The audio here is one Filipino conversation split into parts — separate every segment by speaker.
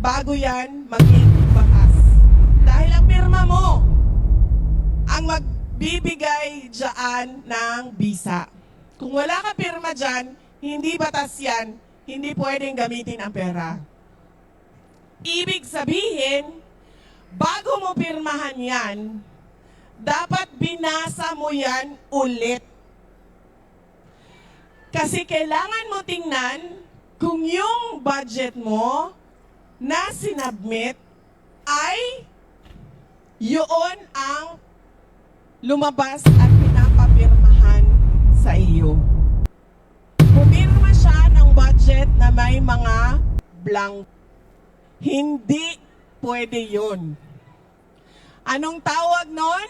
Speaker 1: bago yan maging bakas. Dahil ang pirma mo ang magbibigay dyan ng bisa. Kung wala ka pirma dyan, hindi batas yan, hindi pwedeng gamitin ang pera. Ibig sabihin, bago mo pirmahan yan, dapat binasa mo yan ulit. Kasi kailangan mo tingnan kung yung budget mo na sinubmit ay yun ang lumabas at pinapapirmahan sa iyo. Pumirma siya ng budget na may mga blank. Hindi pwede yun. Anong tawag nun?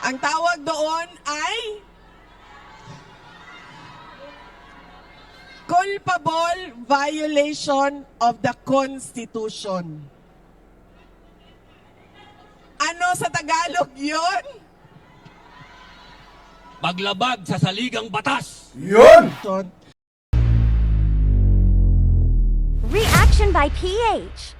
Speaker 1: Ang tawag doon ay culpable violation of the Constitution. Ano sa Tagalog yun?
Speaker 2: Paglabag sa saligang batas.
Speaker 3: Yun!
Speaker 4: Reaction by PH.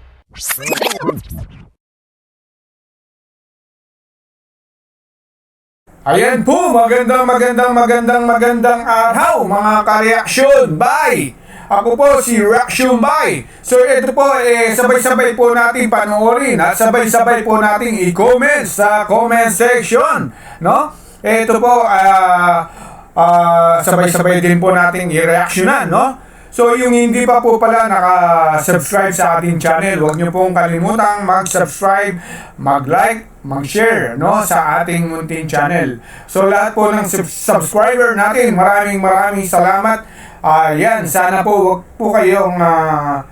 Speaker 3: Ayan po, magandang magandang magandang magandang araw mga kareaksyon. Bye! Ako po si Reaction Bye. So ito po, eh, sabay-sabay po natin panoorin at sabay-sabay po natin i-comment sa comment section. No? Ito po, ah, ah, sabay-sabay din po natin i-reactionan, no? So yung hindi pa po pala naka-subscribe sa ating channel, huwag niyo pong kalimutang mag-subscribe, mag-like, mag-share no sa ating munting channel. So lahat po ng sub- subscriber natin, maraming maraming salamat. Ayan, sana po wag po kayong ah,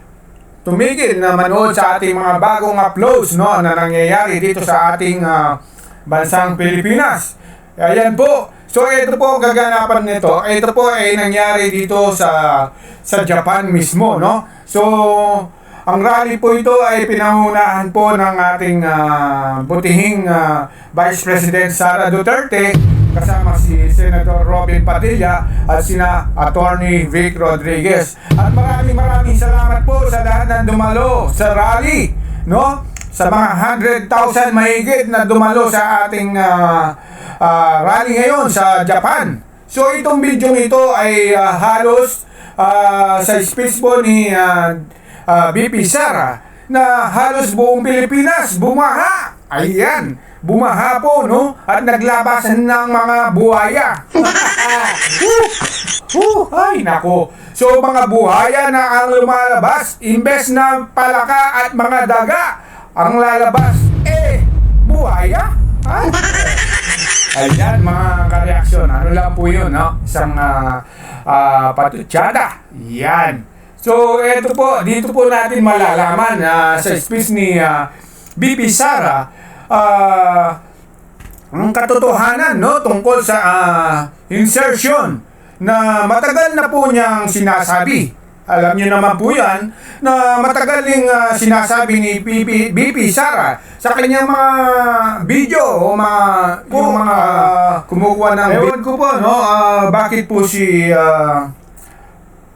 Speaker 3: tumigil na manood sa ating mga bagong uploads no na nangyayari dito sa ating ah, bansang Pilipinas. Ayan po. So ito po ang kaganapan nito. Ito po ay nangyari dito sa sa Japan mismo, no? So ang rally po ito ay pinangunahan po ng ating ah, butihing ah, Vice President Sara Duterte kasama si Senator Robin Padilla at sina Attorney Vic Rodriguez. At maraming maraming salamat po sa lahat ng dumalo sa rally, no? Sa mga 100,000 mahigit na dumalo sa ating ah, ah, rally ngayon sa Japan. So itong video ito ay ah, halos ah, sa speech po ni ah, ah, BP Sara na halos buong Pilipinas bumaha. Ayan, bumaha po no at naglabasan ng mga buhaya. Uh, ay nako. So mga buhaya na ang lumalabas imbes na palaka at mga daga ang lalabas eh buhaya. Ha? Ayan mga kareaksyon. Ano lang po yun, no? Isang uh, uh, patutsada. Yan. So, eto po, dito po natin malalaman na sa speech ni ah, BP Sara, ah, ang katotohanan no tungkol sa ah, insertion na matagal na po niyang sinasabi. Alam niyo naman po yan na matagal ding ah, sinasabi ni BP, BP Sara sa kanyang mga video o mga yung mga ah, kumukuha ng Ewan ko po no ah, bakit po si ah,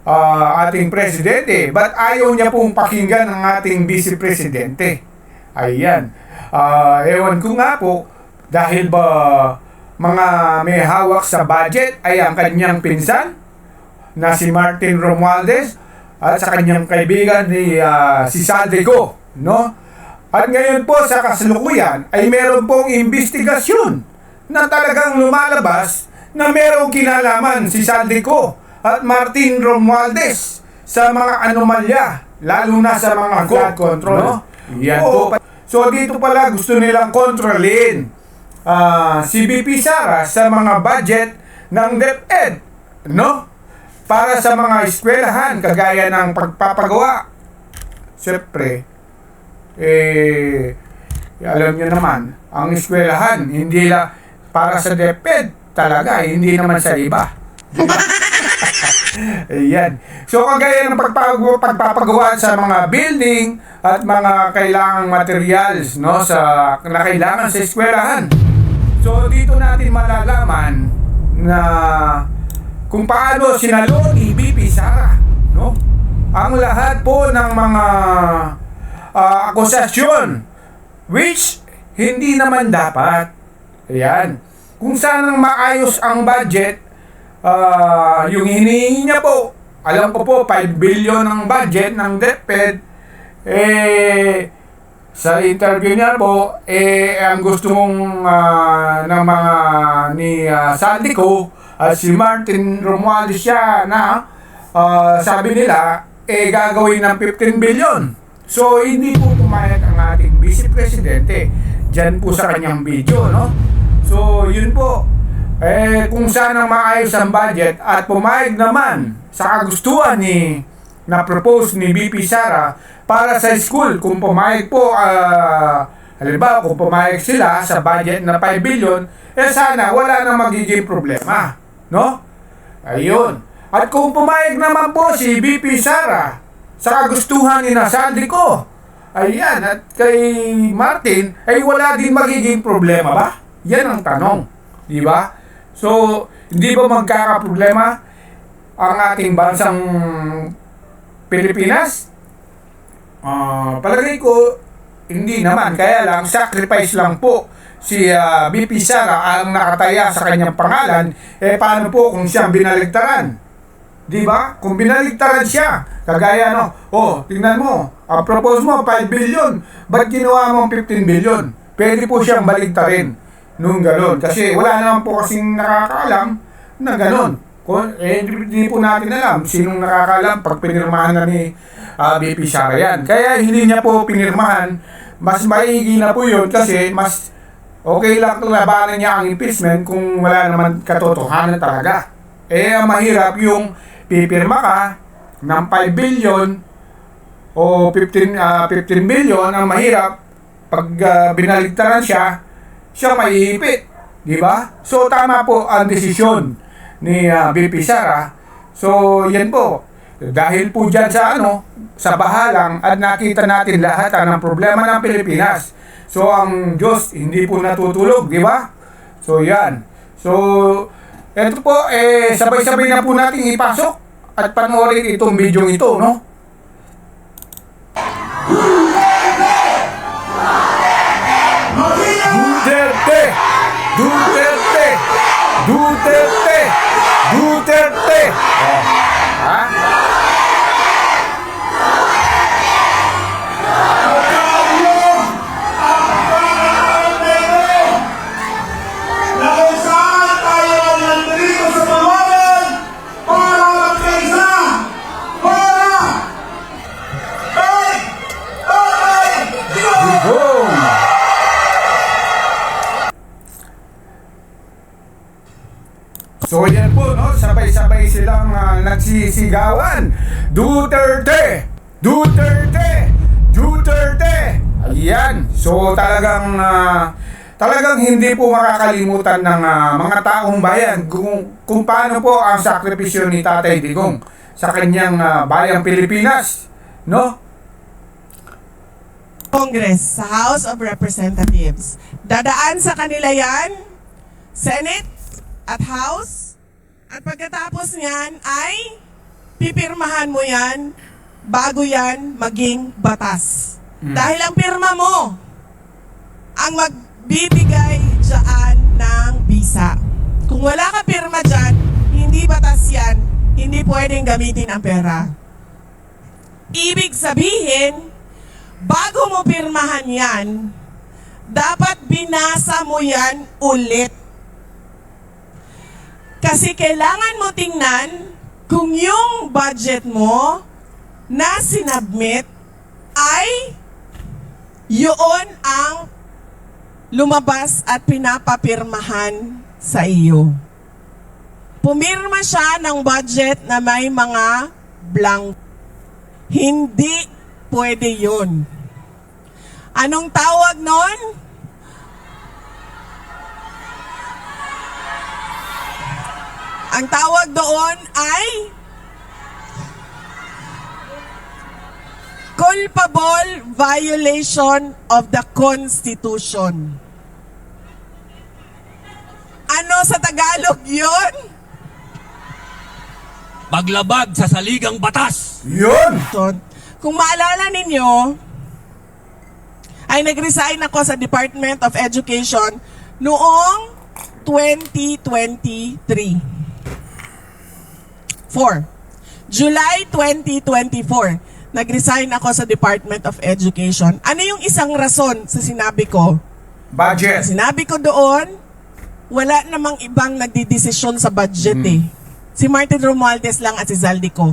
Speaker 3: ah, ating presidente but ayaw niya pong pakinggan ang ating vice presidente. Ayan. Ah, ewan ko nga po dahil ba mga may hawak sa budget ay ang kanyang pinsan na si Martin Romualdez at sa kanyang kaibigan ni ah, si Saldico, no? At ngayon po sa kasalukuyan ay meron pong investigasyon na talagang lumalabas na merong kinalaman si Saldico at Martin Romualdez sa mga anomalya, lalo na sa mga flood control. No? Yan po. So dito pala gusto nilang kontrolin ah, si BP Sara sa mga budget ng DepEd, no? Para sa mga eskwelahan kagaya ng pagpapagawa. Siyempre, eh, alam niyo naman, ang eskwelahan, hindi la para sa DepEd talaga, hindi naman sa iba. Ayan. So, kagaya ng pagpapagawa, pagpapagawa sa mga building at mga kailangang materials no, sa, na kailangan sa eskwelahan. So, dito natin malalaman na kung paano sinalo ni BP Sara, no? Ang lahat po ng mga ah, akusasyon which hindi naman dapat. Ayan. Kung sanang maayos ang budget, ah, yung hinihingi niya po, alam ko po, 5 billion ang budget ng DepEd, eh, sa interview niya po, eh, ang gusto mong ah, ng mga ni uh, Sandy ko, at si Martin Romualdez siya na ah, sabi nila, eh, gagawin ng 15 billion. So, hindi po pumayag ang ating Vice Presidente dyan po sa kanyang video, no? So, yun po. Eh, kung saan ang maayos ang budget at pumayag naman sa kagustuhan ni na propose ni BP Sara para sa school kung pumayag po ah halimbawa kung pumayag sila sa budget na 5 billion eh sana wala nang magiging problema no ayun at kung pumayag naman po si BP Sara sa kagustuhan ni Sandy ko ayan at kay Martin ay wala din magiging problema ba yan ang tanong di ba so hindi ba magkakaproblema ang ating bansang Pilipinas? Ah, palagay ko, hindi naman. Kaya lang, sacrifice lang po si ah, BP Sara ang nakataya sa kanyang pangalan. Eh, paano po kung siyang binaligtaran? Di ba? Kung binaligtaran siya, kagaya no, oh, tingnan mo, ang propose mo 5 billion, ba't ginawa mo 15 billion? Pwede po siyang baligtarin nung galon. Kasi wala naman po kasing nakakaalam na galon. Kung, eh, hindi po natin alam sinong nakakaalam pag pinirmahan na ni ah, BP Sara yan. Kaya hindi niya po pinirmahan, mas maigi na po yun kasi mas okay lang labanan niya ang impeachment kung wala naman katotohanan talaga. Eh, ang mahirap yung pipirma ka ng 5 billion o 15, ah, 15 billion, ang mahirap pag ah, binaligtaran siya, siya maiipit. Di ba? So, tama po ang desisyon ni ah, BP Sara. So, yan po. Dahil po dyan sa ano, sa bahalang at nakita natin lahat ah, ng problema ng Pilipinas. So, ang Diyos hindi po natutulog, di ba? So, yan. So, eto po, eh, sabay-sabay na po natin ipasok at panoorin itong video ito, no? Duterte! Duterte! Duterte! Duterte! Oh. Ha? Nagsisigawan. Duterte! Duterte! Duterte! Ayan. So talagang ah, talagang hindi po makakalimutan ng ah, mga taong bayan kung, kung paano po ang sakripisyo ni Tatay Digong sa kanyang ah, bayang Pilipinas. No?
Speaker 1: Congress, sa House of Representatives. Dadaan sa kanila yan, Senate at House. At pagkatapos niyan ay pipirmahan mo yan bago yan maging batas. Dahil ang pirma mo ang magbibigay dyan ng visa. Kung wala ka pirma dyan, hindi batas yan, hindi pwedeng gamitin ang pera. Ibig sabihin, bago mo pirmahan yan, dapat binasa mo yan ulit. Kasi kailangan mo tingnan kung yung budget mo na sinubmit ay yun ang lumabas at pinapapirmahan sa iyo. Pumirma siya ng budget na may mga blank. Hindi pwede yun. Anong tawag nun? Ang tawag doon ay culpable violation of the Constitution. Ano sa Tagalog yun?
Speaker 2: paglabag sa saligang batas.
Speaker 3: Yun!
Speaker 1: Kung maalala ninyo, ay nag-resign ako sa Department of Education noong 2023. 4. July 2024, nag-resign ako sa Department of Education. Ano yung isang rason sa sinabi ko?
Speaker 3: Budget.
Speaker 1: Sinabi ko doon, wala namang ibang nagdidesisyon sa budget
Speaker 3: Hmm.
Speaker 1: eh. Si Martin Romualdez lang at si Zaldico.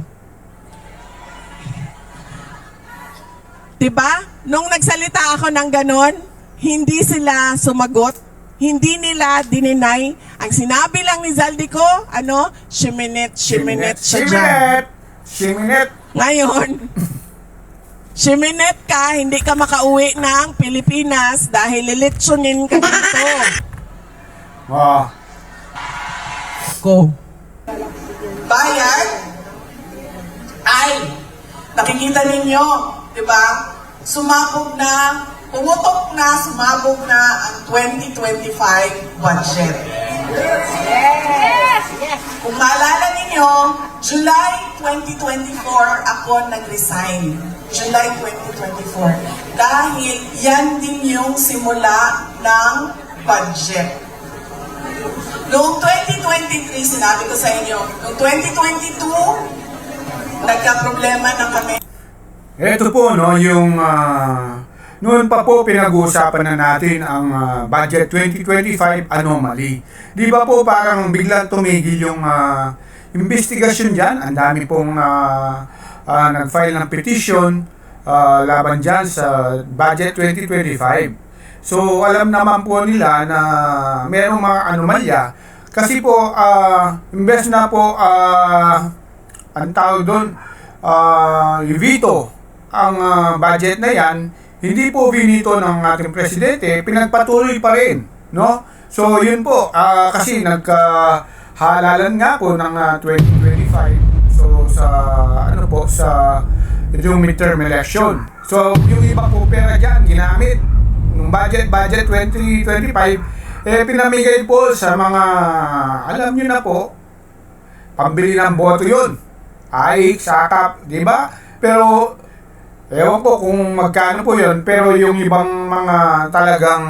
Speaker 1: Diba? Nung nagsalita ako ng ganon, hindi sila sumagot. Hindi nila dininay. Ang sinabi lang ni Zaldico, ano? Shiminet, shiminet.
Speaker 3: Shiminet! Shiminet!
Speaker 1: Ngayon, Shiminet ka, hindi ka makauwi ng Pilipinas dahil lilitsunin ka dito.
Speaker 3: Ah,
Speaker 1: Go. Bayan ay nakikita ninyo, di ba? Sumabog na, pumutok na, sumabog na ang 2025 budget. Kung maalala ninyo, July 2024 ako nag-resign. July 2024. Dahil yan din yung simula ng budget. Noong 2023, sinabi ko sa inyo, noong 2022, nagka-problema na kami.
Speaker 3: Ito po no yung ah, noon pa po pinag-uusapan na natin ang ah, budget 2025 anomaly. Di ba po parang biglang tumigil yung ah, investigasyon diyan. Ang dami pong ah, ah, nag-file ng petition ah, laban diyan sa budget 2025. So alam naman po nila na merong mga anomalya kasi po ah, imbes na po ah, ang tawag doon, ah, i-veto ang ah, budget na yan, hindi po binito ng ating presidente, pinagpatuloy pa rin, no? So, yun po, ah, kasi nagkahalalan nga po ng ah, 2025, so sa, ano po, sa yung midterm election. So, yung iba po pera dyan, ginamit, yung budget, budget 2025, eh, pinamigay po sa mga, alam nyo na po, pambili ng boto yun. Ay, sakap, di ba? Pero, ewan ko kung magkano po yun, pero yung ibang mga talagang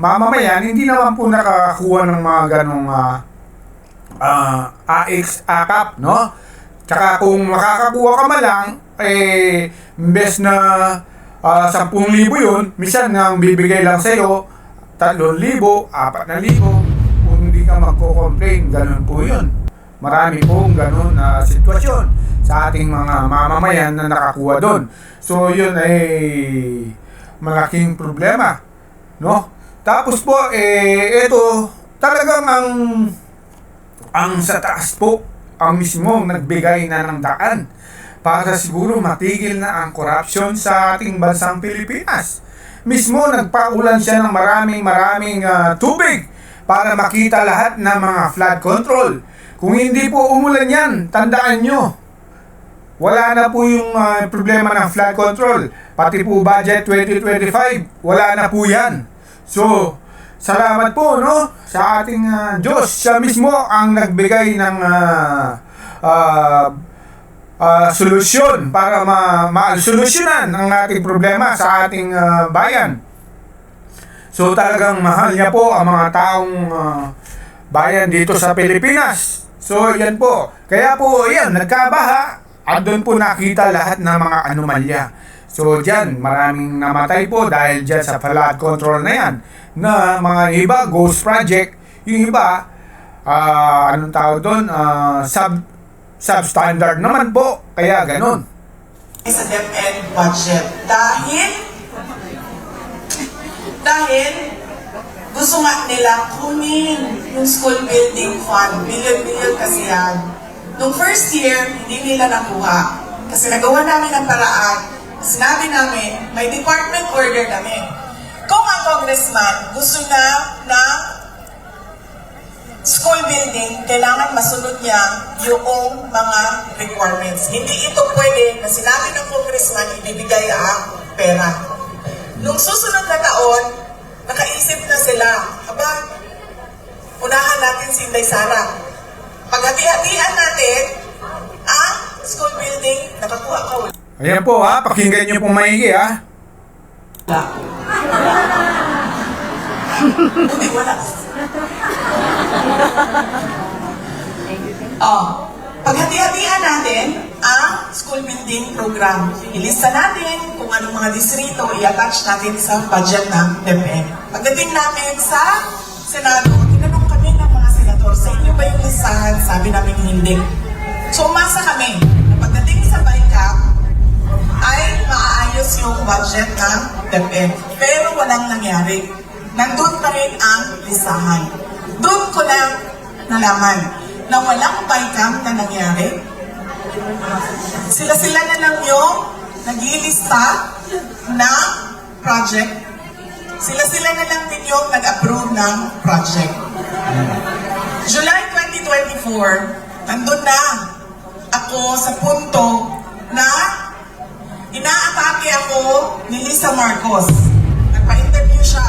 Speaker 3: mamamayan, hindi naman po nakakakuha ng mga ganong uh, AX, AKAP, no? Tsaka kung makakakuha ka man lang, eh, imbes na uh, 10,000 yun, minsan nang bibigay lang sa'yo, 3,000, 4,000, kung hindi ka magko-complain, ganun po yun. Marami pong ganun na sitwasyon sa ating mga mamamayan na nakakuha doon. So yun ay malaking problema, no? Tapos po eh ito talagang ang ang sa taas po ang mismo nagbigay na ng daan para siguro matigil na ang corruption sa ating bansang Pilipinas. Mismo nagpaulan siya ng maraming maraming ah, tubig para makita lahat ng mga flood control. Kung hindi po umulan yan, tandaan nyo, wala na po yung ah, problema ng flood control. Pati po budget 2025, wala na po yan. So, salamat po no sa ating ah, Diyos. Siya mismo ang nagbigay ng ah, ah, ah, solusyon para ma ma-solusyonan ang ating problema sa ating ah, bayan. So talagang mahal niya po ang mga taong ah, bayan dito sa Pilipinas. So yan po. Kaya po yan, nagkabaha at doon po nakita lahat ng mga anomalya. So dyan, maraming namatay po dahil dyan sa flood control na yan. Na mga iba, ghost project. Yung iba, ah, anong tawag doon? Ah, sub, substandard naman po. Kaya ganun.
Speaker 1: sa DepEd budget dahil dahil gusto nga nila kunin yung school building fund. Billion-billion kasi yan. Nung first year, hindi nila nakuha. Kasi nagawa namin ang paraan. Sinabi namin, may department order kami. Kung ang congressman gusto na ng school building, kailangan masunod niya yung mga requirements. Hindi ito pwede na sinabi ng congressman, ibibigay ang pera. Nung susunod na taon, nakaisip na sila, aba, unahan natin si Inday Sara. Paghati-hatian natin
Speaker 5: school building, nakakuha ka wala.
Speaker 3: Ayan po ha, pakinggan nyo po maigi ha.
Speaker 5: Hindi, wala. Oh, paghati-hatian natin ang school building program. Ilista natin kung anong mga distrito i-attach natin sa budget ng DepEd. Pagdating namin sa Senado, listahan? Sabi namin hindi. So umasa kami na pagdating sa BICAP, ay maaayos yung budget ng DepEd. Pero walang nangyari. Nandun pa rin ang listahan. Doon ko lang nalaman na walang BICAM na nangyari. Sila-sila na lang yung nag-iilista ng project. Sila-sila na lang din yung nag-approve ng project. July 2024, nandun na ako sa punto na inaatake ako ni Lisa Marcos. Nagpa-interview siya.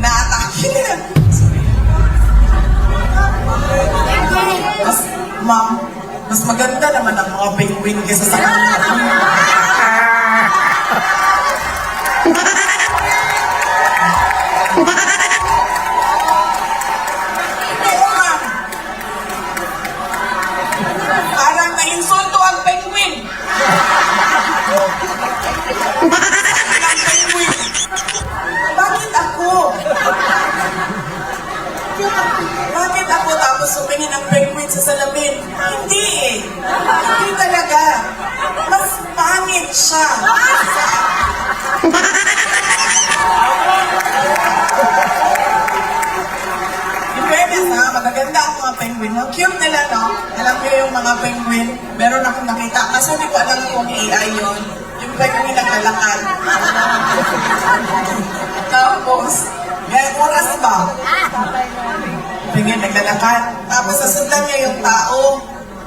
Speaker 5: Naatake niya. Mas, ma'am, mas maganda naman ang mga penguin kaysa sa kanya. tapos sumingin ang penguin sa salamin? Hindi eh. Hindi talaga. Mas pangit siya. Ha, magaganda ang mga penguin. Ang cute nila, no? Alam niyo yung mga penguin, meron akong nakita. Kaso hindi ko alam kung AI yun. Yung penguin naglalakad. Tapos, ngayon oras ba? Penguin naglalakad. Tapos sasundan niya yung tao.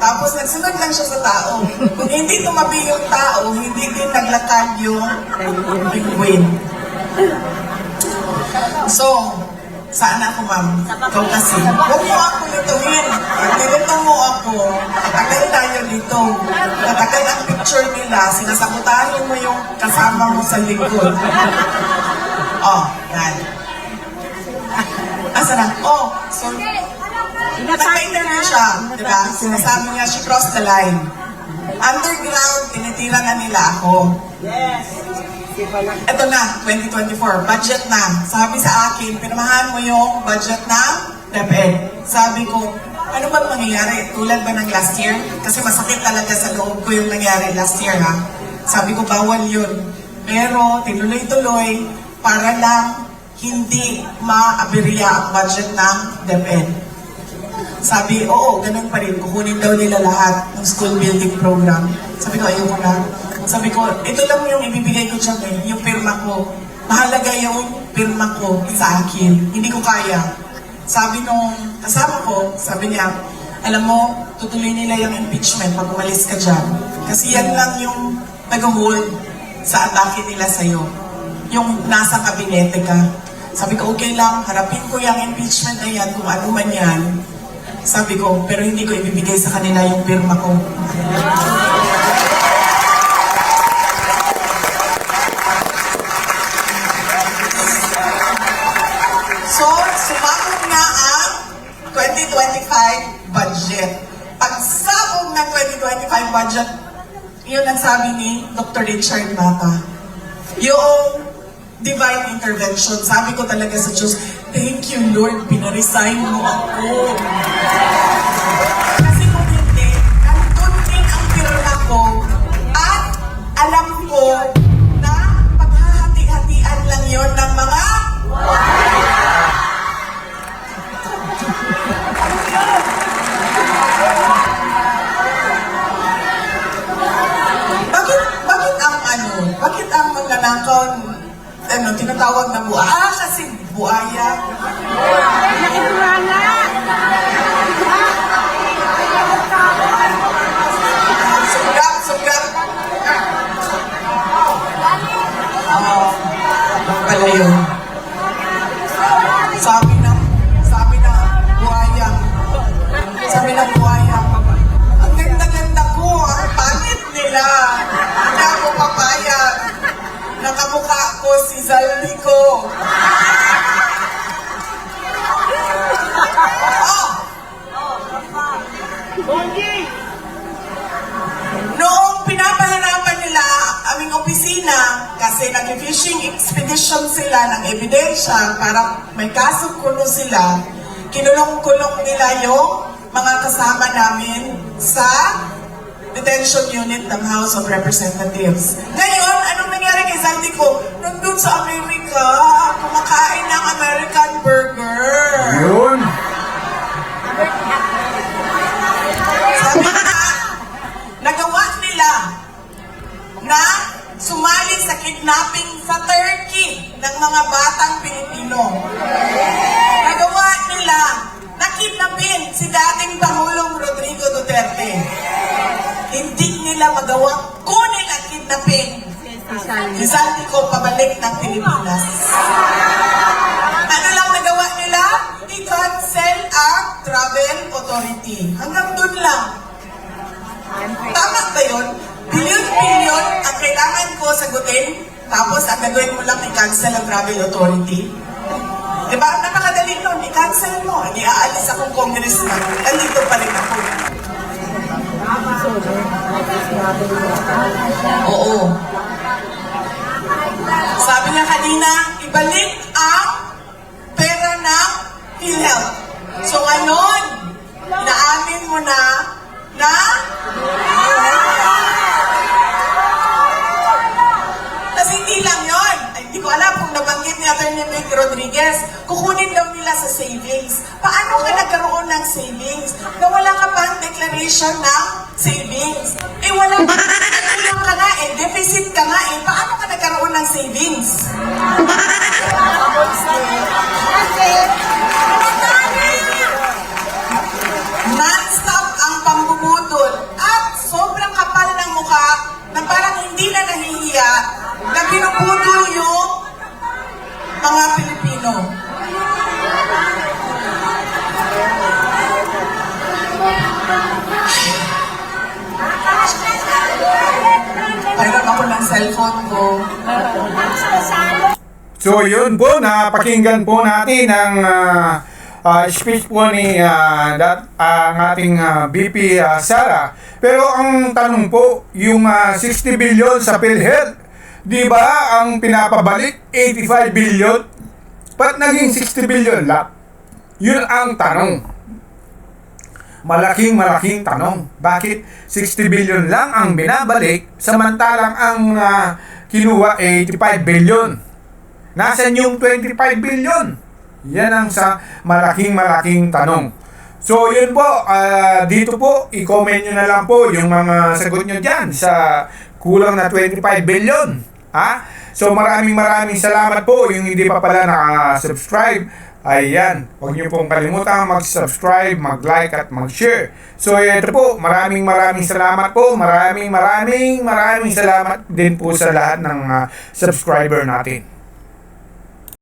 Speaker 5: Tapos nagsunod lang siya sa tao. Kung hindi tumabi yung tao, hindi din naglakad yung penguin. So, saan ako, ma'am? Ikaw kasi. Huwag mo ako lituhin. Nilito mo ako, matagal tayo dito. Matagal ang picture nila, sinasabotahin mo yung kasama mo sa likod. Oh, yan. Asa na? Oh, so, nagpa-interview siya, di ba? Sinasabi niya, she crossed the line. Underground, tinitira na nila ako. Ito na, 2024, budget na. Sabi sa akin, pirmahan mo yung budget ng DepEd. Sabi ko, ano ba mangyayari? Tulad ba ng last year? Kasi masakit talaga sa loob ko yung nangyari last year, ha? Sabi ko, bawal yun. Pero, tinuloy-tuloy para lang hindi maaberya ang budget ng DepEd. Sabi, oo, ganun pa rin. Kukunin daw nila lahat ng school building program. Sabi ko, ayoko na. Sabi ko, ito lang yung ibibigay ko dyan eh, yung pirma ko. Mahalaga yung pirma ko sa akin. Hindi ko kaya. Sabi nung kasama ko, sabi niya, alam mo, tutuloy nila yung impeachment pag umalis ka dyan. Kasi yan lang yung nag-hold sa atake nila sa'yo. Yung nasa kabinete ka. Sabi ko, okay lang, harapin ko yung impeachment na yan, kung ano man yan. Sabi ko, pero hindi ko ibibigay sa kanila yung pirma ko. So, sumabog na ang 2025 budget. Pagsabog ng 2025 budget, yun ang sabi ni Dr. Richard Mata. Yung divine intervention, sabi ko talaga sa Diyos, thank you Lord, pinaresign mo ako. Kasi kung hindi, nandun din ang pirma ko at alam ko na paghahati-hatian lang yon ng mga Bakit, bakit ang ano, bakit ang magnanakaw, ano, tinatawag na buaya? Ah, kasi buaya. Sugat, sugat. Ah, pala yun. Sabi anxiety ko. Noong pinapahanapan nila aming opisina, kasi nag-fishing expedition sila ng ebidensya para may kaso kuno sila, kinulong-kulong nila yung mga kasama namin sa detention unit ng House of Representatives. Ngayon, anong nangyari kay Zaldi ko? Nung sa Amerika, kumakain ng American burger. Travel authority. Diba? Napakadali nun. I-cancel mo. Hindi aalis akong congressman. Nandito pa rin ako. Oo. Sabi niya kanina, ibalik ang pera ng PhilHealth. So ngayon, inaamin mo na na nabanggit ni. Nick Rodriguez, kukunin daw nila sa savings. Paano ka nagkaroon ng savings? Na wala ka pang declaration ng savings. Eh wala ka, kulang ka nga eh, deficit ka nga eh. Paano ka nagkaroon ng savings?
Speaker 3: So yun po, napakinggan po natin ang ah, ah, speech po ni ah, dat, ang ating ah, BP ah, Sara. Pero ang tanong po, yung ah, 60 billion sa PhilHealth, di ba ang pinapabalik 85 billion? Ba't naging 60 billion lang? Yun ang tanong. Malaking malaking tanong. Bakit 60 billion lang ang binabalik samantalang ang ah, kinuha 85 billion? Nasaan yung 25 billion? Yan ang sa malaking malaking tanong. So yun po, ah, dito po, i-comment nyo na lang po yung mga sagot nyo dyan sa kulang na 25 billion. Ha? So maraming maraming salamat po yung hindi pa pala naka-subscribe. Ayan, huwag niyo pong kalimutan mag-subscribe, mag-like at mag-share. So ito po, maraming maraming salamat po. Maraming maraming maraming salamat din po sa lahat ng ah, subscriber natin.